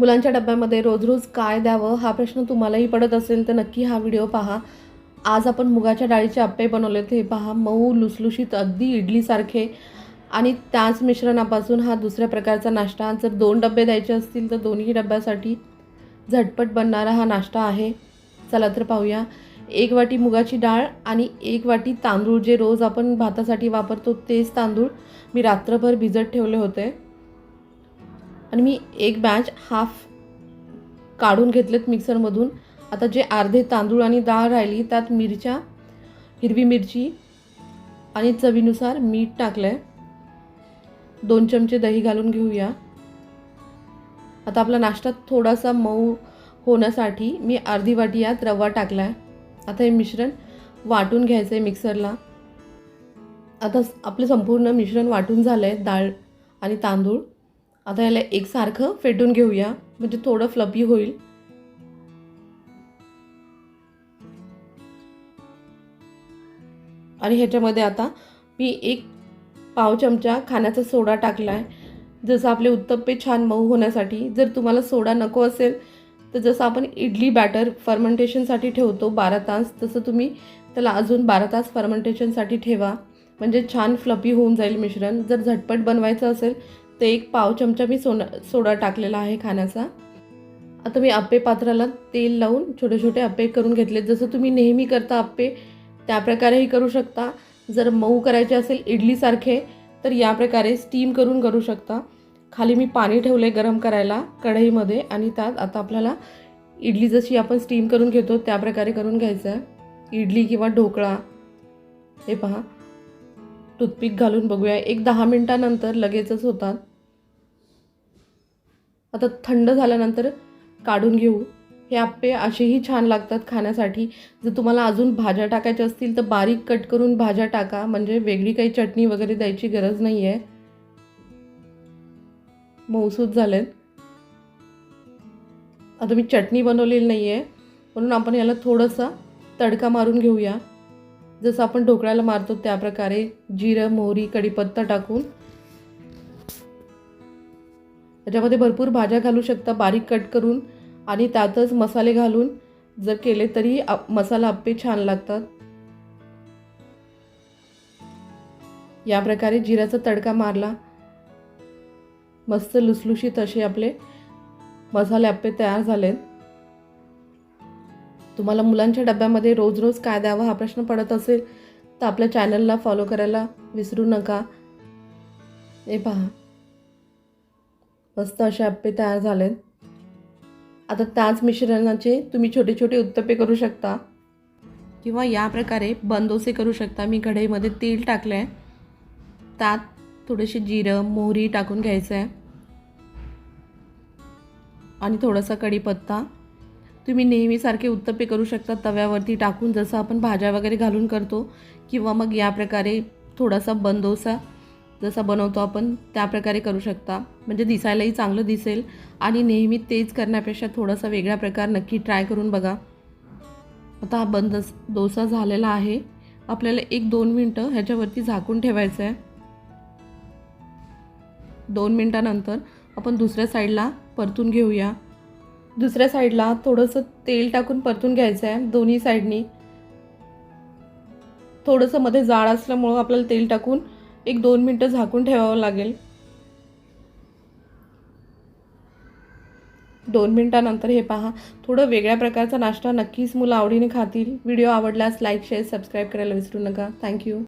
मुलांच्या डब्यामध्ये रोज रोज काय द्यावं हा प्रश्न तुम्हालाही पडत असेल तर नक्की हा व्हिडिओ पहा. आज आपण मुगाच्या डाळीचे अप्पे बनवले ते पहा. मऊ लुसलुशीत अगदी इडलीसारखे. आणि त्याच मिश्रणापासून हा दुसऱ्या प्रकारचा नाश्ता. जर दोन डबे द्यायचे असतील तर दोन्ही डब्यासाठी झटपट बनणारा हा नाश्ता आहे. चला तर पाहूया. एक वाटी मुगाची डाळ आणि एक वाटी तांदूळ. जे रोज आपण भातासाठी वापरतो तेच तांदूळ मी रात्रभर भिजत ठेवले होते. आणि मी एक बॅच हाफ काढून घेतलेत मिक्सरमधून आता जे अर्धे तांदूळ आणि डाळ राहिली त्यात मिरच्या हिरवी मिरची आणि चवीनुसार मीठ टाकलं आहे दोन चमचे दही घालून घेऊया. आता आपला नाश्ता थोडासा मऊ होण्यासाठी मी अर्धी वाटी यात रवा टाकला आहे आता हे मिश्रण वाटून घ्यायचं आहे मिक्सरला आता स- आपलं संपूर्ण मिश्रण वाटून झालं आहे डाळ आणि तांदूळ. आता याला एकसारखं फेटून घेऊया. म्हणजे थोडं फ्लपी होईल. आणि ह्याच्यामध्ये आता मी एक पाव चमचा खाण्याचा सोडा टाकला आहे जसं आपले उत्तप्पे छान मऊ होण्यासाठी जर तुम्हाला सोडा नको असेल तर जसं आपण इडली बॅटर फर्मेंटेशनसाठी ठेवतो बारा तास तसं तुम्ही त्याला अजून बारा तास फर्मेंटेशनसाठी ठेवा. म्हणजे छान फ्लपी होऊन जाईल मिश्रण. जर झटपट बनवायचं असेल तर एक पाव चमचा मी सोना सोडा टाकलेला आहे खाण्याचा. आता मी आप्पे पात्राला तेल लावून छोटे छोटे आप्पे करून घेतले जसं तुम्ही नेहमी करता आप्पे त्या प्रकारेही करू शकता. जर मऊ करायचे असेल इडलीसारखे तर या प्रकारे स्टीम करून करू शकता. खाली मी पाणी ठेवलं आहे गरम करायला कढईमध्ये. आणि त्यात आता आपल्याला इडली जशी आपण स्टीम करून घेतो त्या प्रकारे करून घ्यायचं आहे इडली किंवा ढोकळा. हे पहा. टूथपिक घालून बघूया. एक दहा मिनटानंतर लगेचच होतात. आता थंड झाल्यानंतर काढून घेऊ. हे आप्पे असेही छान लागतात खाण्यासाठी. जर तुम्हाला अजून भाज्या टाकायच्या असतील तर बारीक कट करून भाज्या टाका. म्हणजे वेगळी काही चटणी वगैरे द्यायची गरज नाही आहे मऊसूद झालेत. आता मी चटणी बनवलेली नाही आहे म्हणून आपण याला थोडंसं तडका मारून घेऊया. जसं आपण ढोकळ्याला मारतो त्या प्रकारे जिरं मोहरी कढीपत्ता टाकून त्याच्यामध्ये भरपूर भाज्या घालू शकता बारीक कट करून आणि त्यातच मसाले घालून जर केले तरी मसाला आप्पे छान लागतात. या प्रकारे जिऱ्याचा तडका मारला. मस्त लुसलुशीत असे आपले मसाले आप्पे तयार झालेत. तुम्हाला मुलांच्या डब्यामध्ये रोज रोज काय द्यावं हा प्रश्न पडत असेल तर आपल्या चॅनलला फॉलो करायला विसरू नका. हे पहा. मस्त असे आप्पे तयार झालेत. आता त्याच मिश्रणाचे तुम्ही छोटे छोटे उत्तप्पे करू शकता. किंवा या प्रकारे बंदोसे करू शकता. मी कढईमध्ये तेल टाकलं आहे त्यात थोडेसे जिरं मोहरी टाकून घ्यायचं आहे आणि थोडासा कढीपत्ता. तुम्ही नेहमीसारखे उत्तप्पे करू शकता तव्यावरती टाकून. जसं आपण भाज्या वगैरे घालून करतो. किंवा मग या प्रकारे थोडासा बंदोसा जसा बनवतो आपण त्या प्रकारे करू शकता. म्हणजे दिसायलाही चांगलं दिसेल आणि नेहमी तेच करण्यापेक्षा थोडासा वेगळा प्रकार नक्की ट्राय करून बघा. आता हा बंद डोसा झालेला आहे. आपल्याला एक दोन मिनटं ह्याच्यावरती झाकून ठेवायचं आहे. दोन मिनटानंतर आपण दुसऱ्या साईडला परतून घेऊया. दुसऱ्या साईडला थोडंसं तेल टाकून परतून घ्यायचं आहे दोन्ही साईडनी. थोडंसं मध्ये जाळ असल्यामुळं आपल्याला तेल टाकून एक दोन मिनटं झाकून ठेवावं लागेल. दोन मिनटानंतर हे पहा. थोडं वेगळ्या प्रकारचा नाश्ता नक्कीच मुलं आवडीने खातील. व्हिडिओ आवडल्यास लाईक शेअर सबस्क्राईब करायला विसरू नका. थँक्यू.